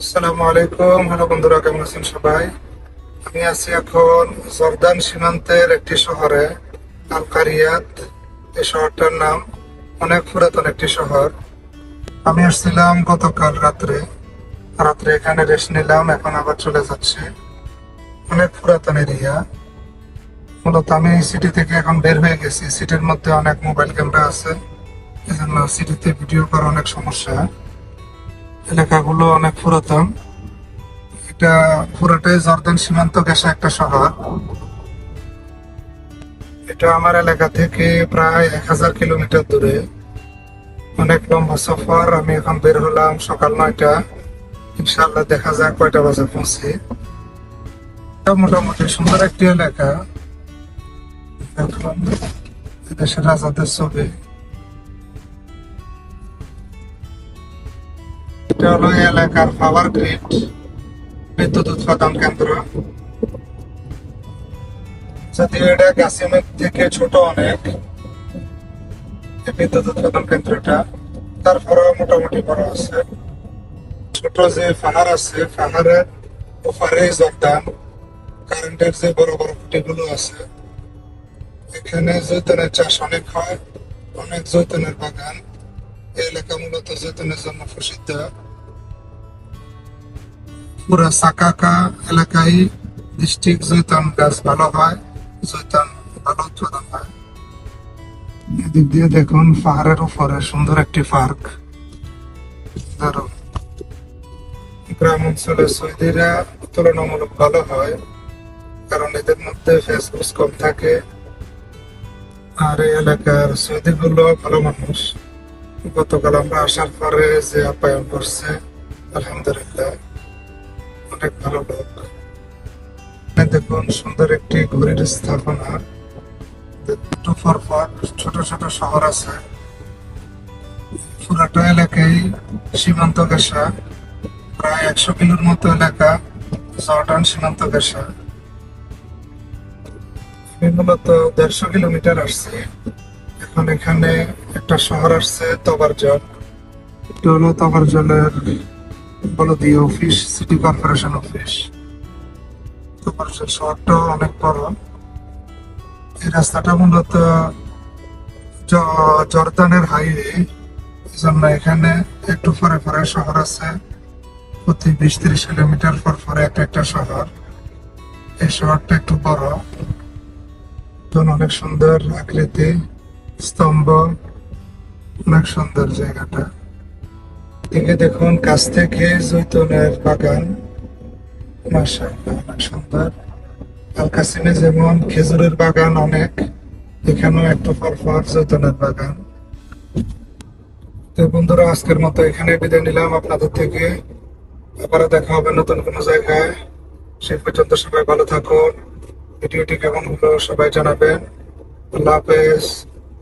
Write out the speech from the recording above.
আসসালামু আলাইকুম। হ্যালো বন্ধুরা, কেমন আছেন সবাই? আমি আছি এখন জর্দান সীমান্তের একটি শহরে আল কারিয়াত এই শহরটার নাম অনেক পুরাতন একটি শহর। আমি আসছিলাম গতকাল রাত্রে। রাত্রে এখানে রেস্ট নিলাম, এখন আবার চলে যাচ্ছে। অনেক পুরাতন এরিয়া মূলত আমি সিটি থেকে এখন বের হয়ে গেছি। সিটির মধ্যে অনেক মোবাইল ক্যামেরা আছে। এজন্য সিটিতে ভিডিও করা অনেক সমস্যা। এলাকাগুলো অনেক পুরাতন। এটা পুরোটাই জর্দান সীমান্ত ঘেঁষা একটা শহর। এটা আমার এলাকা থেকে প্রায় এক হাজার কিলোমিটার দূরে। অনেক লম্বা সফর, আমি এখন বের হলাম সকাল নয়টা। ইনশাল্লাহ দেখা যাক কয়টা বাজে পৌঁছে। মোটামুটি সুন্দর একটি এলাকা। দেশের রাজাদের ছবি। এটা হলো এলাকার পাওয়ার গ্রিড বিদ্যুৎ উৎপাদন কেন্দ্র। যদিও এটা গাছিমের থেকে ছোট অনেক বিদ্যুৎ উৎপাদন কেন্দ্রটা তারপরেও মোটামুটি বড় আছে। ছোট যে পাহাড় আছে, পাহাড়ের ওপারে জর্দান কারেন্টের যে বড় বড় খুঁটিগুলো আছে, এখানে জৈতনের চাষ অনেক হয়, অনেক জৈতনের বাগান। এলাকা মূলত জৈতনের জন্য প্রসিদ্ধ। পুরা সাকাকা এলাকায় ডিস্ট্রিক্ট জৈতন গাছ ভালো হয়, জৈতন ভালো উৎপাদন হয়। এদিক দিয়ে দেখুন পাহাড়ের উপরে সুন্দর একটি পার্ক। গ্রাম অঞ্চলে সৌদিরা তুলনামূলক ভালো হয়, কারণ এদের মধ্যে ফেসবুক কম থাকে। আর এই এলাকার সৌদি গুলো ভালো মানুষ। গতকাল আমরা আসার পরে যে আপ্যায়ন করছে, আলহামদুলিল্লাহ। অনেক ভালো লোক দেখুন সুন্দর একটি ঘড়ির স্থাপনা। পর ছোট ছোট শহর আছে। পুরাটা এলাকায় সীমান্ত প্রায় একশো কিলোর মতো এলাকা জর্ডান সীমান্ত ঘেঁষা। মূলত দেড়শো কিলোমিটার আসছি। এখন এখানে একটা শহর আসছে তবারজল। এটা হলো তবারজলের বলদীয় অফিস সিটি কর্পোরেশন অফিস তবারজল শহরটাও অনেক বড়। এই রাস্তাটা মূলত জর্দানের হাইওয়ে এই জন্য এখানে একটু পরে পরে শহর আছে। প্রতি বিশ ত্রিশ কিলোমিটার পর পরে একটা একটা শহর। এই শহরটা একটু বড়। দেখুন অনেক সুন্দর আকৃতি, স্তম্ভ। অনেক সুন্দর জায়গাটা। দিকে দেখুন, কাছ থেকে জৈতুনের বাগান। সুন্দর আল কাসিমে যেমন খেজুরের বাগান অনেক, এখানেও একটু জৈতুনের বাগান। তো বন্ধুরা, আজকের মতো এখানে বিদায় নিলাম আপনাদের থেকে। আবারও দেখা হবে নতুন কোনো জায়গায়। সে পর্যন্ত সবাই ভালো থাকুন। ভিডিওটি কেমন হলো সবাই জানাবেন। আল্লাহ হাফেজ।